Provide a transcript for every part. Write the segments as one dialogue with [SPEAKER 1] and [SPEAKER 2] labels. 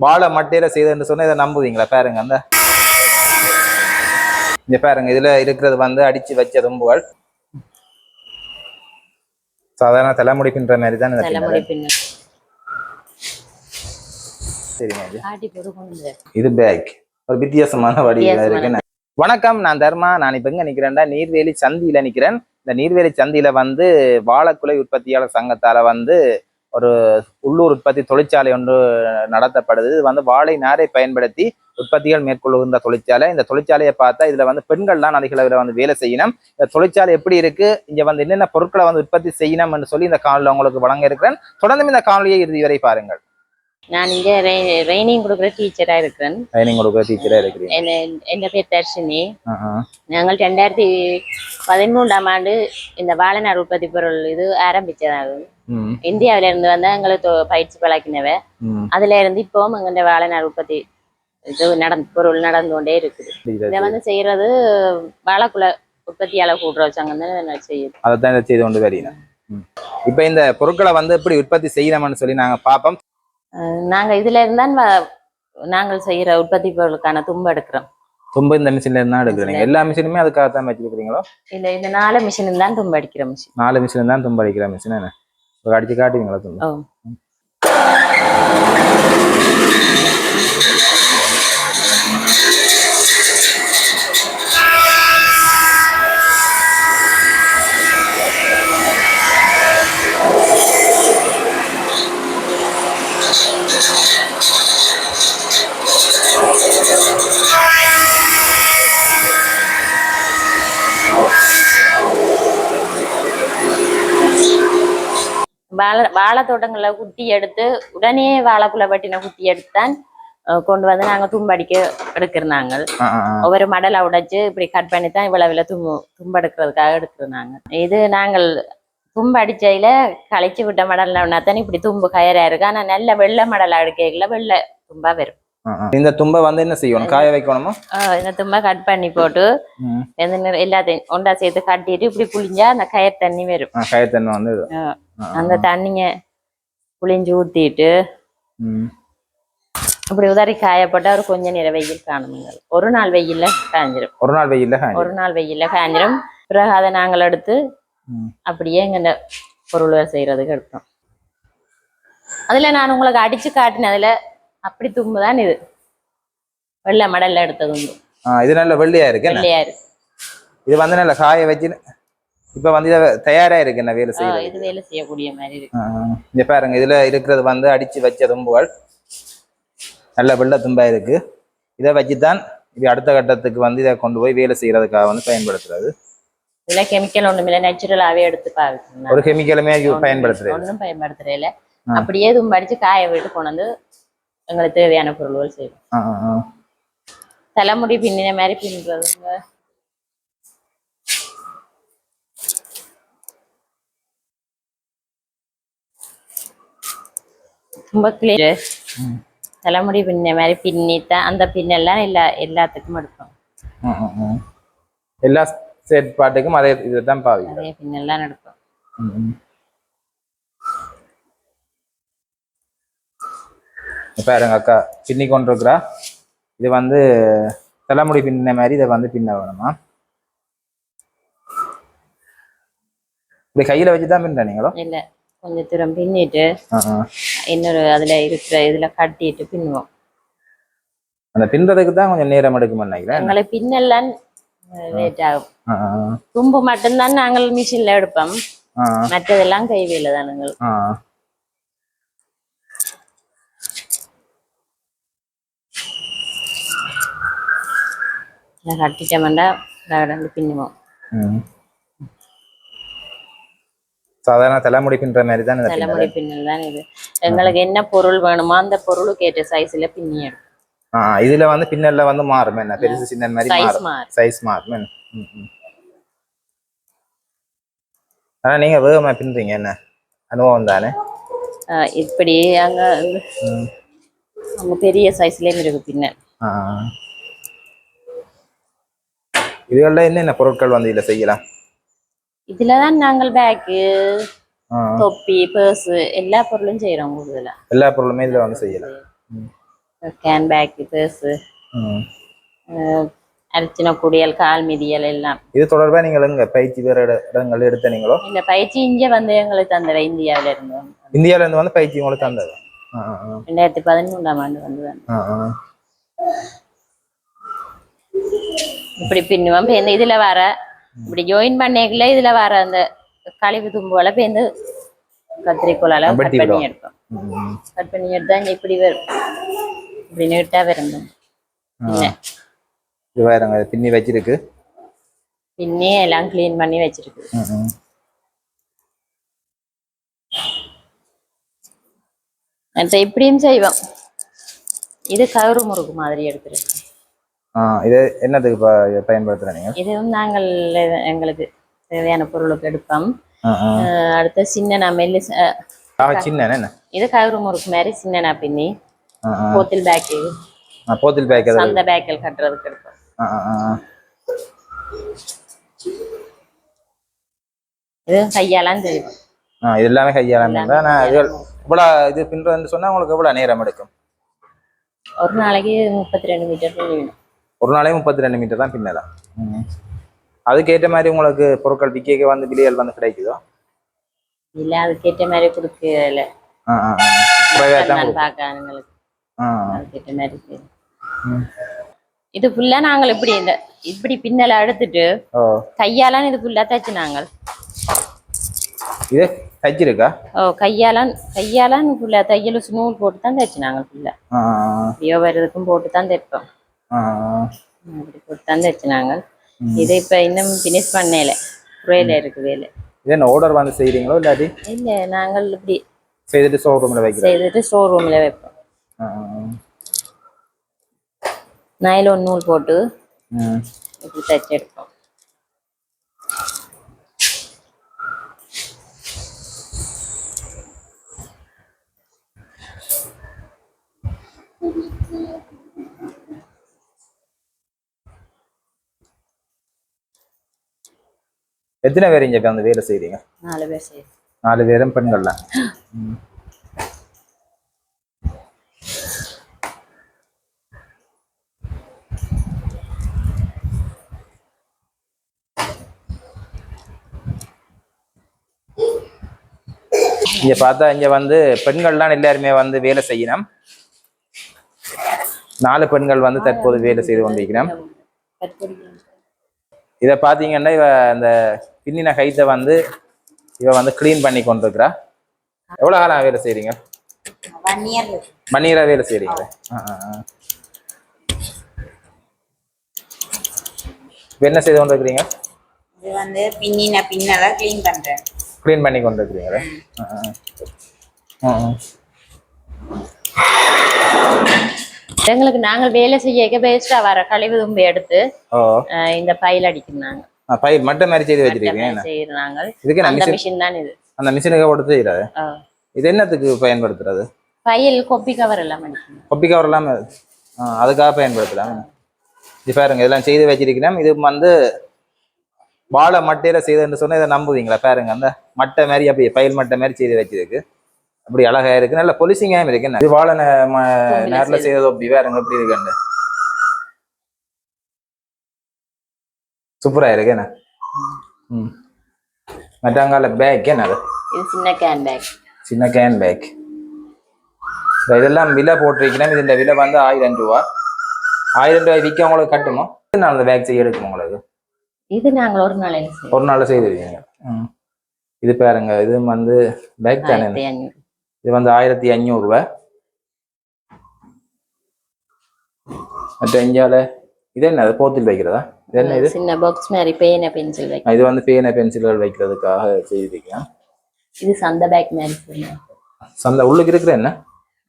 [SPEAKER 1] வாழை மட்டையில செய்ததுன்னு சொன்னா இதை நம்புவீங்களா? பாருங்க அந்த இங்க பாருங்க இதுல இருக்கிறது வந்து அடிச்சு வச்ச தும்புகள். சாதாரண தலைமுடி பின்ற மாதிரி தான் இந்த இது. பேக் ஒரு வித்தியாசமான வடிவில் இருக்கு வணக்கம் நான் தர்மா. நான் இப்ப எங்க நிக்கிறேன்டா? நீர்வேலி சந்தியில நிக்கிறேன். இந்த நீர்வேலி சந்தியில வந்து வாழைக்குலை உற்பத்தியாளர் சங்கத்தால வந்து ஒரு உள்ளூர் உற்பத்தி தொழிற்சாலை ஒன்று நடத்தப்படுது. இது வந்து வாழை நாரை பயன்படுத்தி உற்பத்திகள் மேற்கொள்ளுகின்ற தொழிற்சாலை. இந்த தொழிற்சாலையை பார்த்தா இதுல வந்து பெண்கள் தான் அதிக அளவில் வந்து வேலை செய்யணும். இந்த தொழிற்சாலை எப்படி இருக்கு? இங்க வந்து என்னென்ன பொருட்களை வந்து உற்பத்தி செய்யணும்னு சொல்லி இந்த காணொலியில் உங்களுக்கு வழங்க இருக்கிறேன். தொடர்ந்து இந்த காணொலியை இறுதி வரை பாருங்கள்.
[SPEAKER 2] நான் இங்க ட்ரைனிங் கொடுக்குற டீச்சரா இருக்கிறேன்.
[SPEAKER 1] ட்ரைனிங் கொடுக்குற டீச்சரா இருக்கிறீங்க.
[SPEAKER 2] என்ன- என் பேர் தர்ஷினி. நாங்கள் ரெண்டாயிரத்தி பதிமூன்றாம் ஆண்டு இந்த வாழைநார் உற்பத்தி பொருள் இது ஆரம்பிச்சதாகும் இந்தியாவில இருந்து வந்து எங்களுக்கு தொ- பயிற்சி பழக்கினவ. அதுல இருந்து இப்பவும் எங்க வாழைநார் உற்பத்தி இது நடந்து பொருள் நடந்து கொண்டே இருக்குது. இதை வந்து செய்யறது வாழைக்குலை உற்பத்தியாளர் கூட்டுறவு சங்கம் தான் செய்யுது
[SPEAKER 1] அதைத்தான் இதை செய்து கொண்டு வரீங்க. இப்போ இந்த பொருட்களை வந்து எப்படி உற்பத்தி செய்யணும்னு சொல்லி நாங்க பார்ப்போம்
[SPEAKER 2] அஹ் நாங்க இதுல இருந்தான் நாங்கள் செய்யற உற்பத்தி பொருளுக்கான தும்பு எடுக்கிறோம்.
[SPEAKER 1] தும்பு இந்த மிஷின்ல இருந்தா எடுக்கிறீங்க. எல்லா மிஷினுமே அதுக்காக தான் வச்சிருக்கிறீங்களோ?
[SPEAKER 2] இந்த இந்த நாலு மிஷின் தான் தும்பு அடிக்கிற மிஷின்
[SPEAKER 1] நாலு மிஷின் தான் தும்பு அடிக்கிற மிஷின் என்ன? இப்போ அடிச்சு
[SPEAKER 2] வாழை வாழை தோட்டங்கள்ல குட்டி எடுத்து உடனே வாழைக்குள்ள பட்டின குட்டி எடுத்தான் கொண்டு வந்து நாங்க தும்படிக்க எடுக்கிறோம்
[SPEAKER 1] ஆ.
[SPEAKER 2] ஒவ்வொரு மடலை உடைச்சு இப்படி கட் பண்ணி தான் இவ்வளவு இவ்வளவு தும்பு தும்பு எடுக்கிறதுக்காக எடுக்கிறோம் நாங்க இது நாங்கள் தும்பு அடிச்சையில களைச்சு விட்ட மடல்னா தான் இப்படி தும்பு கயரா இருக்கு. ஆனா நல்ல வெள்ளை மடலா எடுக்கல வெள்ளை தும்பா வரும்.
[SPEAKER 1] இந்த தும்பை வந்து என்ன செய்யணும்? காய வைக்கணுமா?
[SPEAKER 2] இந்த தும்பை கட் பண்ணி போட்டு எல்லாத்தையும் ஒண்டா சேர்த்து கட்டிட்டு இப்படி புளிஞ்சா அந்த கயர் தண்ணி வரும்.
[SPEAKER 1] ஆ, கயத்தண்ணை வந்து.
[SPEAKER 2] அந்த தண்ணிய புளிஞ்சு ஊத்திட்டு. இப்படி உதறி காய போட்டா ஒரு கொஞ்ச நேரம் வெயில் காணுங்க ஒரு நாள் வெயில்ல காஞ்சிரும்.
[SPEAKER 1] ஒரு நாள் வெயில்ல
[SPEAKER 2] ஒரு நாள் வெயில்ல காஞ்சிரும். பிறகு அதை நாங்கள் எடுத்து. அப்படியே எங்க பொருள் செய்யறதுக்கு எடுப்போம் அதுல நான் உங்களுக்கு அடிச்சு காட்டினதுல அப்படி தும்பு தான் இது. வெள்ளை மடல்ல எடுத்த தும்பு
[SPEAKER 1] இது நல்ல வெள்ளையா இருக்கு?
[SPEAKER 2] வெள்ளையா இருக்கு.
[SPEAKER 1] இது வந்து நல்ல காய வச்சு இப்ப வந்து இதை தயாரா இருக்கு என்ன வேலை செய்யறது?
[SPEAKER 2] இது வேலை செய்யக்கூடிய மாதிரி இருக்கு.
[SPEAKER 1] இங்க பாருங்க இதுல இருக்கிறது வந்து அடிச்சு வச்ச தும்புகள். நல்ல வெள்ளை தும்பா இருக்கு. இதை வச்சுதான் இது அடுத்த கட்டத்துக்கு வந்து இதை கொண்டு போய் வேலை செய்யறதுக்காக வந்து பயன்படுத்துறது.
[SPEAKER 2] இதுல கெமிக்கல் ஒண்ணுமில்ல நேச்சுரலாவே எடுத்து பாவிக்கணும்
[SPEAKER 1] ஒரு கெமிக்கலுமே பயன்படுத்துறது.
[SPEAKER 2] ஒன்றும் பயன்படுத்துறதில்ல அப்படியே தும்பு அடிச்சு காய விட்டு கொண்டு வந்து எங்களுக்கு தேவையான பொருள்கள் செய்வோம்.
[SPEAKER 1] ஆ.
[SPEAKER 2] தலைமுடி பின்னின மாதிரி பின்னுறதுங்க ரொம்ப கிளியர் தலைமுடி பின்ன மாதிரி பின்னித்தான் அந்த பின்னெல்லாம் எல்லா எல்லாத்துக்கும் எடுப்போம்.
[SPEAKER 1] ம், ம், ம். எல்லா செயற்பாட்டுக்கும் அதே இதுதான் பாவி
[SPEAKER 2] நிறைய பின்னெல்லாம் எடுப்போம்.
[SPEAKER 1] பாருங்க அக்கா பின்னி கொண்டிருக்கிறா. இது வந்து தலைமுடி பின்ன மாதிரி இதை வந்து பின்ன வேணுமா? இப்படி கையில வச்சு தான் பின்ன நீங்களோ
[SPEAKER 2] இல்ல. கொஞ்சம் தூரம் பின்னிட்டு. இன்னொரு அதுல இருக்கிற இதுல கட்டிட்டு பின்னுவோம்.
[SPEAKER 1] அந்த பின்றதுக்கு தான் கொஞ்சம் நேரம் எடுக்கும்னு நினைக்கிறேன்.
[SPEAKER 2] எங்களுக்கு பின்னெல்லாம் லேட் ஆகும் தும்பு மட்டும்தான் நாங்கள் மிஷின்ல எடுப்போம். மற்றதெல்லாம் கைவேல தானுங்கள்
[SPEAKER 1] ஆ.
[SPEAKER 2] கட்டிட்டோம்னா பின்னுவோம்.
[SPEAKER 1] சாதாரண தலைமுடி பின்ற மாதிரி தான்
[SPEAKER 2] தலைமுடி பின்னல் தான் இது. எங்களுக்கு என்ன பொருள் வேணுமோ அந்த பொருளுக்கு ஏற்ற சைஸ்ல பின்னி
[SPEAKER 1] ஆ இதுல வந்து பின்னல்ல வந்து மாறும் என்ன? பெருசு சின்ன மாதிரி மாறும். சைஸ் மாறும். என்ன. ஆனா நீங்க வேகமா பின்றீங்க என்ன? அனுபவம் தானே?
[SPEAKER 2] இப்படி அங்க. அங்க பெரிய சைஸ்லயும் இருக்கு பின்னல்.
[SPEAKER 1] இதுகளில் என்னென்ன பொருட்கள் வந்து இதுல செய்யலாம்?
[SPEAKER 2] இதுலதான் நாங்கள் பேக்கு. தொப்பி பர்ஸ் எல்லா பொருளும் செய்யறோம் கூடுதலா
[SPEAKER 1] எல்லா பொருளுமே இதுல வந்து செய்யலாம்.
[SPEAKER 2] Can back பேர்ஸு. அரிச்சின குடியல் கால் மிதியல் எல்லாம்
[SPEAKER 1] இது தொடர்பா நீங்கள் எங்க பயிற்சி வேற இட- இடங்கள் எடுத்த நீங்களோ
[SPEAKER 2] இந்த பயிற்சி இங்கே வந்து எங்களுக்கு தந்தவை இந்தியாவில இருந்தோம்
[SPEAKER 1] இந்தியால இருந்து வந்து பயிற்சி உங்களுக்கு தந்தது.
[SPEAKER 2] ரெண்டாயிரத்தி பதிமூன்றாம் ஆண்டு வந்து. இப்படி பின்னுவோம் இதுல வர இப்படி ஜாயின் பண்ணிக்கல இதுல வர அந்த கழிவு தும்புகளை பேருந்து கத்திரிக்கோளால கட்
[SPEAKER 1] வெட்டி
[SPEAKER 2] பண்ணி. எடுப்போம். கட் பண்ணி எடுத்தா இப்படி வரும். இப்படி நீட்டா பின்ன.
[SPEAKER 1] இது வேறங்க பின்னி வச்சிருக்கு.
[SPEAKER 2] பின்னி எல்லாம் க்ளீன் பண்ணி வச்சிருக்கு. இப்படியும் செய்வோம். இது கவுரு முறுக்கு மாதிரி எடுத்துருக்கு.
[SPEAKER 1] இது என்னதுக்கு பயன்படுத்துற நீங்க
[SPEAKER 2] இதுவும் நாங்கள்? எங்களுக்கு தேவையான பொருளுக்கு எடுப்போம். அடுத்து சின்ன மெல்லு
[SPEAKER 1] ஆ, சின்ன என்ன?
[SPEAKER 2] இது கவுரு முறுக்கு மாதிரி சின்ன பின்னி.
[SPEAKER 1] ஆ, ஆ.
[SPEAKER 2] போத்தில் பேக்கு
[SPEAKER 1] போத்தில் பேக் அது
[SPEAKER 2] சந்த பேக்கில் கட்டுறதுக்கு எடுப்போம். இது கையாலாம்
[SPEAKER 1] ஆ, இது எல்லாமே கையாளம் தான் நான் இவ்வளோ இது பின்றதுன்னு சொன்னா உங்களுக்கு எவ்வளோ நேரம் எடுக்கும்?
[SPEAKER 2] ஒரு நாளைக்கு முப்பத்தி ரெண்டு மீட்டர் பின்னிவிடும்
[SPEAKER 1] ஒரு நாளே முப்பத்தி ரெண்டு மீட்டர் தான் பின்னலாம் ம். அதுக்கேற்ற மாதிரி உங்களுக்கு பொருட்கள் விற்க வந்து விலைகள் வந்து கிடைக்குதோ?
[SPEAKER 2] இல்லை அதுக்கேற்ற மாதிரி கொடுக்கல. இது ஃபுல்லா நாங்கள் இப்படி இந்த இப்படி பின்னலை எடுத்துட்டு
[SPEAKER 1] ஓ.
[SPEAKER 2] கையாலான் இது ஃபுல்லா தச்சு நாங்கள்.
[SPEAKER 1] இது தைச்சிருக்கா?
[SPEAKER 2] ஓ கையாலான் கையாலான் ஃபுல்லா தையல் நூல் போட்டு தான் தைச்சு நாங்கள் ஃபுல்லா ஐயோ வருதுக்கும் போட்டு தான் தைப்போம். அப்படி தைச்சு நாங்கள் இது இப்ப இன்னும் ஃபினிஷ் பண்ணல. குறையில இருக்கு வேலை.
[SPEAKER 1] இது என்ன ஆர்டர் வந்து செய்கிறீங்களோ இல்லாட்டி?
[SPEAKER 2] இல்ல நாங்கள் இப்படி
[SPEAKER 1] செய்துட்டு ஷோரூமில் வைக்கிறோம்
[SPEAKER 2] செய்துட்டு ஸ்டோர் ரூம்ல வைப்போம். நைலோன் நூல் போட்டு இப்படி தைச்சு எடுப்போம்.
[SPEAKER 1] எத்தனை பேர் இங்கே வந்து வேலை செய்கிறீங்க
[SPEAKER 2] நாலு பேர் செய்வோம்
[SPEAKER 1] நாலு பேரும் பெண்கள் தான் இங்க பார்த்தா இங்க வந்து பெண்கள் தான் எல்லாருமே வந்து வேலை செய்யணும். நாலு பெண்கள் வந்து தற்போது வேலை செய்து கொண்டிருக்கிறோம். இதை பார்த்தீங்கன்னா இவ அந்த பின்னின கைத்தை வந்து இவ வந்து க்ளீன் பண்ணி கொண்டிருக்கிறா. எவ்வளோ காலம் வேலை செய்றீங்க?
[SPEAKER 2] ஒன் இயர்
[SPEAKER 1] மணியரா வேலை. இப்ப என்ன செய்து கொண்டிருக்கிறீங்க?
[SPEAKER 3] இது வந்து பின்னின பின்னலை க்ளீன் பண்றேன்.
[SPEAKER 1] க்ளீன் பண்ணி கொண்டிருக்கிறீங்களே? ஆ, ஆ.
[SPEAKER 2] எங்களுக்கு நாங்கள் வேலை செய்ய வேஸ்டா வர கழிவு தும்பி எடுத்து இந்த பையில் அடிக்கும் நாங்க
[SPEAKER 1] பயிர் மட்டும் மாதிரி செய்து வச்சிருக்கீங்க இதுக்கு
[SPEAKER 2] அந்த
[SPEAKER 1] மிஷின்
[SPEAKER 2] தான் இது.
[SPEAKER 1] அந்த மிஷினுக்கு செய்யறது
[SPEAKER 2] அஹ்,
[SPEAKER 1] இது என்னத்துக்கு பயன்படுத்துறது?
[SPEAKER 2] பையில் கொப்பி கவர் எல்லாம்
[SPEAKER 1] கொப்பி கவர் இல்லாம ஆ, அதுக்காக பயன்படுத்தலாம் இது பாருங்க இதெல்லாம் செய்து வச்சிருக்கிறேன். இது வந்து வாழை மட்டையில செய்ததுன்னு சொன்னா இதை நம்புவீங்களா? பாருங்க அந்த மட்டை மாதிரி அப்படி பயில் மட்டை மாதிரி செய்து வச்சிருக்கு. அப்படி அழகா இருக்கு. நல்ல பொலிசிங்காயும் இருக்கு. என்ன இது வாழை நேரில்
[SPEAKER 2] செய்தது.
[SPEAKER 1] அப்படி பாருங்க எப்படி இருக்குன்னு சூப்பரா இருக்கு. என்ன? ம். மற்றங்கால பேக் என்ன அது?
[SPEAKER 2] இது சின்ன கேன் பேக்
[SPEAKER 1] சின்ன கேன் பேக் இதெல்லாம் விலை போட்டிருக்கிறேன். இது இந்த விலை வந்து ஆயிரம் ரூபா. ஆயிரம் ரூபாய் விற்க உங்களுக்கு கட்டுமோ? நாள் அந்த பேக் செய்ய எடுக்கும் உங்களுக்கு?
[SPEAKER 2] இது நாங்கள் ஒரு செய்வோம்
[SPEAKER 1] ஒரு நாள்ல செய்திருக்கீங்க. இது பாருங்க. இது வந்து பேக் தானே? இது வந்து ஆயிரத்தி அஞ்சூறுரூவா மற்ற இந்தியாவில் இது என்ன? அது போத்தில் வைக்கிறதா? இது என்ன இது?
[SPEAKER 2] சின்ன பாக்ஸ் மாதிரி பேன பென்சில் வைக்க
[SPEAKER 1] இது வந்து பேனை பென்சில்கள் வைக்கிறதுக்காக செய்திருக்கேன்
[SPEAKER 2] இது சந்த பேக் மாதிரி
[SPEAKER 1] சந்த உள்ளுக்கு இருக்கிற என்ன?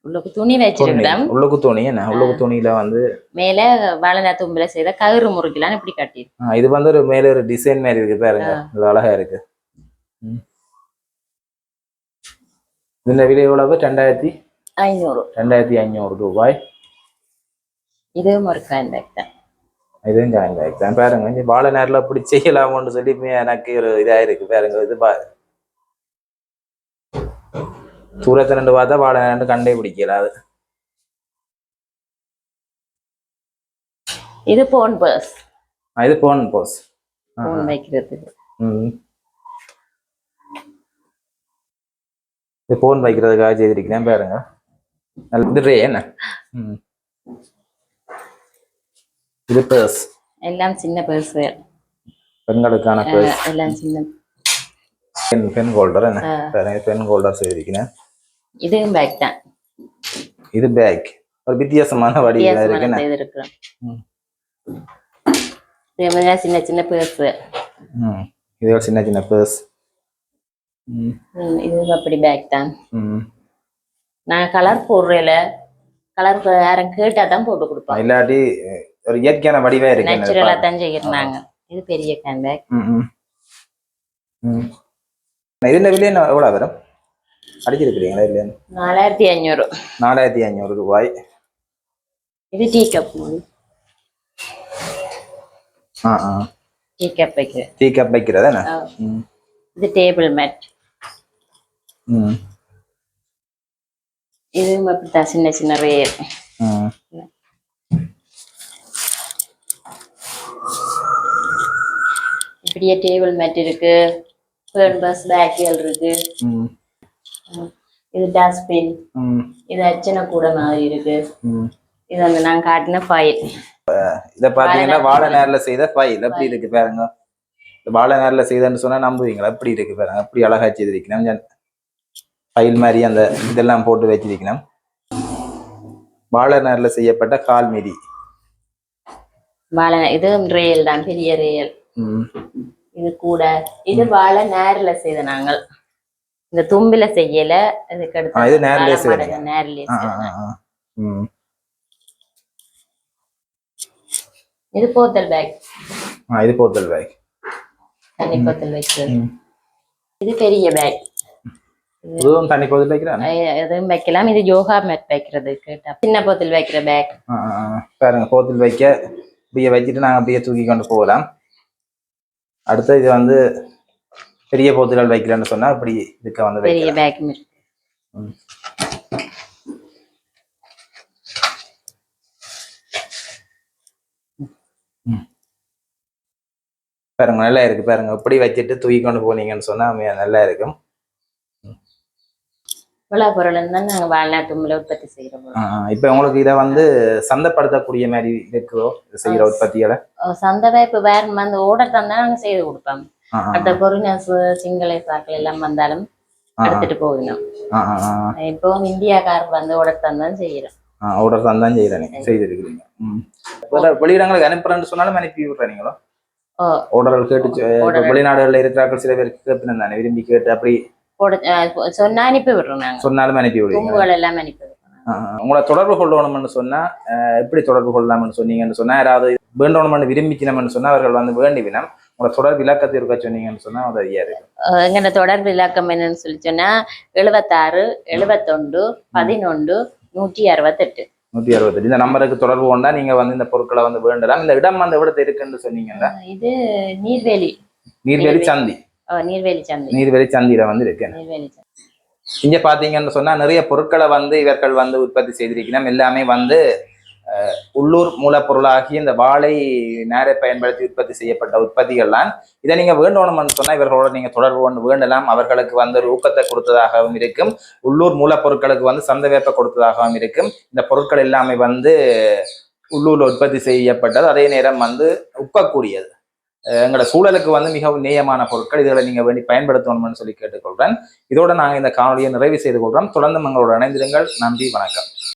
[SPEAKER 2] உள்ளுக்கு துணி வச்சிருக்கிறோம்
[SPEAKER 1] உள்ளுக்கு துணி என்ன? உள்ளுக்கு துணியில வந்து
[SPEAKER 2] மேல வாழைநா தும்புல செய்த கயிறு முறுக்கலாம் இப்படி கட்டி
[SPEAKER 1] இது வந்து ஒரு மேல ஒரு டிசைன் மாதிரி இருக்கு பாருங்க. அழகா இருக்கு. இந்த விலை எவ்வளவு ரெண்டாயிரத்தி
[SPEAKER 2] ஐநூறு
[SPEAKER 1] ரெண்டாயிரத்தி ஐநூறு ரூபாய்
[SPEAKER 2] இதுவும் ஒரு கேன் பேக் தான்
[SPEAKER 1] இதுவும் தான் பாருங்க இந்த வாழை நேரில் அப்படி செய்யலாமோன்னு சொல்லி எனக்கு ஒரு இதா இருக்கு பாருங்க இது பா தூரத்தை ரெண்டு பார்த்தா வாழை நேரம் கண்டே பிடிக்கல அது
[SPEAKER 2] இது போன் பர்ஸ்
[SPEAKER 1] இது போன் போஸ்
[SPEAKER 2] போன் வைக்கிறதுக்கு
[SPEAKER 1] ம் இது போன் வைக்கிறதுக்காக செய்திருக்கிறேன் பாருங்க. நல்ல இது என்ன? ம். இது பர்ஸ்
[SPEAKER 2] எல்லாம் சின்ன பர்ஸ்
[SPEAKER 1] பெண்களுக்கான பர்ஸ்
[SPEAKER 2] எல்லாம் சின்ன.
[SPEAKER 1] பென் பென் ஹோல்டர் என்ன. பாருங்க பென் ஹோல்டர் செய்திருக்கிறேன்.
[SPEAKER 2] இதுவும் பேக் தான்.
[SPEAKER 1] இது பேக் ஒரு வித்தியாசமான வடிவில் இருக்கு.
[SPEAKER 2] இதே சின்ன சின்ன பர்ஸ்
[SPEAKER 1] ம். இது சின்ன சின்ன பர்ஸ் ம்
[SPEAKER 2] இதுவும் அப்படி பேக் தான். நான் கலர் போடுறேல கலர் யாரும் கேட்டா தான் போட்டு கொடுப்போம்
[SPEAKER 1] இல்லாட்டி ஒரு இயற்கையான வடிவா இருக்கு
[SPEAKER 2] நேச்சுரலா. தான் செய்யறாங்க. இது பெரிய கேன் பேக்
[SPEAKER 1] இதுல விலை என்ன எவ்வளோ வரும்? அடிச்சிருக்கிறீங்களா இல்லையா?
[SPEAKER 2] நாலாயிரத்தி அஞ்சூறு
[SPEAKER 1] நாலாயிரத்தி ஐநூறு ரூபாய்.
[SPEAKER 2] இது டீ கப்
[SPEAKER 1] ஆ ஆ.
[SPEAKER 2] டீ கப் வைக்கிறேன்.
[SPEAKER 1] டீ கப் வைக்கிறதா
[SPEAKER 2] இது டேபிள் மேட் இதுவும் அப்படித்தான் சின்ன சின்ன ரேர்
[SPEAKER 1] ம்
[SPEAKER 2] இப்படியே டேபிள் மேட் இருக்கு. பஸ் பேக்கியல் இருக்கு.
[SPEAKER 1] ம்
[SPEAKER 2] இது டஸ்ட்பின் இது அச்சனை கூட மாதிரி இருக்கு. இது வந்து நான் காட்டின ஃபைல்
[SPEAKER 1] இதை பார்த்தீங்கன்னா வாழை நேரில் செய்த ஃபைல் எப்படி இருக்கு பாருங்க. வாழை நேரில் செய்தன்னு சொன்னா நம்புவீங்களா? எப்படி இருக்கு பாருங்க அப்படி அழகா செய்திருக்கணும் ஃபைல் மாதிரி அந்த இதெல்லாம் போட்டு வச்சிருக்கணும் வாழை நேரில் செய்யப்பட்ட கால் மிதி.
[SPEAKER 2] வாழை இதுவும் ரேல் தான் பெரிய ரேல் இது கூட இது வாழை நேரில் செய்த நாங்கள். இந்த தும்பில செய்யல இதுக்கு
[SPEAKER 1] இது
[SPEAKER 2] அடுத்து. நேரிலே
[SPEAKER 1] ம்.
[SPEAKER 2] இது போத்தல் பேக்
[SPEAKER 1] இது போத்தல் பேக்
[SPEAKER 2] தண்ணி போத்தல் வைக்கிறது. இது பெரிய பேக்
[SPEAKER 1] இதுவும் தண்ணி போத்தல் வைக்கிறான்
[SPEAKER 2] எதுவும் வைக்கலாம். இது யோகா மேட் வைக்கிறது கேட்டா சின்ன போத்தல் வைக்கிற பேக்.
[SPEAKER 1] பாருங்க போத்தல் வைக்க. இப்படியே வச்சுட்டு நாங்கள் அப்படியே தூக்கி கொண்டு போகலாம். அடுத்து இது வந்து பெரிய போத்தல்கள் வைக்கிறேன்னு சொன்னா இப்படி இதுக்க வந்து
[SPEAKER 2] பெரிய பேக்
[SPEAKER 1] பாருங்க நல்லா இருக்கு பாருங்க. இப்படி வச்சுட்டு தூக்கி கொண்டு போனீங்கன்னு சொன்னா நல்லா இருக்கும்.
[SPEAKER 2] இவ்வளவு பொருள் தான் நாங்க வாழ்நாட்டுல உற்பத்தி
[SPEAKER 1] ஆ. இப்ப உங்களுக்கு இதை வந்து சந்தைப்படுத்தக்கூடிய மாதிரி இருக்குதோ? இது செய்யற உற்பத்திகளை?
[SPEAKER 2] சந்தை இப்ப வேற வந்து ஓர்டர் செய்து கொடுப்போம். அடுத்த பொருள் சிங்கள சாக்கள் எல்லாம் வந்தாலும். எடுத்துட்டு போகணும். இப்போ இந்தியாக்கார் வந்து ஓர்டர் தந்தான் செய்யறோம்.
[SPEAKER 1] ஆ, ஆர்டர் தான் தான் செய்யறேன் செய்திருக்கிறீங்க. வெளியிடங்களுக்கு அனுப்புறேன்னு சொன்னாலும் அனுப்பி விடுறீங்களோ
[SPEAKER 2] ஓ.
[SPEAKER 1] ஆர்டர்கள் கேட்டு. வெளிநாடுகள்ல இருக்கிறார்கள் சில பேருக்கு கேட்பினு தானே விரும்பி கேட்டு அப்படி
[SPEAKER 2] சொன்னா அனுப்பி விடுறோம்
[SPEAKER 1] சொன்னாலும் அனுப்பி
[SPEAKER 2] தும்புகள் எல்லாம் அனுப்பி.
[SPEAKER 1] உங்களை தொடர்பு கொள்ளணும்னு சொன்னா எப்படி தொடர்பு கொள்ளலாம்னு சொன்னீங்கன்னு சொன்னா யாராவது வேண்டணும்னு விரும்பிக்கணும்னு சொன்னா அவர்கள் வந்து வேண்டிவினம் உங்களை தொடர்பு இலக்கத்தை இருக்க சொன்னீங்கன்னு சொன்னா உதவியா இருக்கும்
[SPEAKER 2] அஹ் எங்கட தொடர்பு இலக்கம் என்னன்னு சொல்லி சொன்னா எழுபத்தாறு எழுபத்தொண்டு பதினொன்று நூற்றி அறுபத்தெட்டு.
[SPEAKER 1] நூத்தி அறுபத்தெட்டு. இந்த நம்பருக்கு தொடர்பு கொண்டா நீங்க வந்து இந்த பொருட்களை வந்து வேண்டலாம். இந்த இடம் அந்த இடத்துல இருக்குன்னு சொன்னீங்கன்னா
[SPEAKER 2] இது நீர்வேலி.
[SPEAKER 1] நீர்வேலி சந்தி.
[SPEAKER 2] நீர்வேலி சந்தை.
[SPEAKER 1] நீர்வேலி சந்தியில வந்து இருக்கு இங்க பாத்தீங்கன்னு சொன்னா நிறைய பொருட்களை வந்து இவர்கள் வந்து உற்பத்தி செய்திருக்கணும் எல்லாமே வந்து உள்ளூர் மூலப்பொருளாகி இந்த வாழை நேரை பயன்படுத்தி உற்பத்தி செய்யப்பட்ட உற்பத்திகள்லாம் இதை நீங்க வேண்டணும்னு சொன்னா இவர்களோட நீங்க தொடர்பு கொண்டு வேண்டலாம். அவர்களுக்கு வந்து ஒரு ஊக்கத்தை கொடுத்ததாகவும் இருக்கும். உள்ளூர் மூலப்பொருட்களுக்கு வந்து சந்தை வேப்ப கொடுத்ததாகவும் இருக்கும். இந்த பொருட்கள் எல்லாமே வந்து உள்ளூர்ல உற்பத்தி செய்யப்பட்டது. அதே நேரம் வந்து உக்கக்கூடியது எங்களோட சூழலுக்கு வந்து மிகவும் நேயமான பொருட்கள். இதுகளை நீங்க வேண்டி பயன்படுத்தணும்னு சொல்லி கேட்டுக்கொள்றேன். இதோட நாங்கள் இந்த காணொலியை நிறைவு செய்து கொள்றோம். தொடர்ந்து எங்களோட இணைந்திருங்கள். நன்றி வணக்கம்.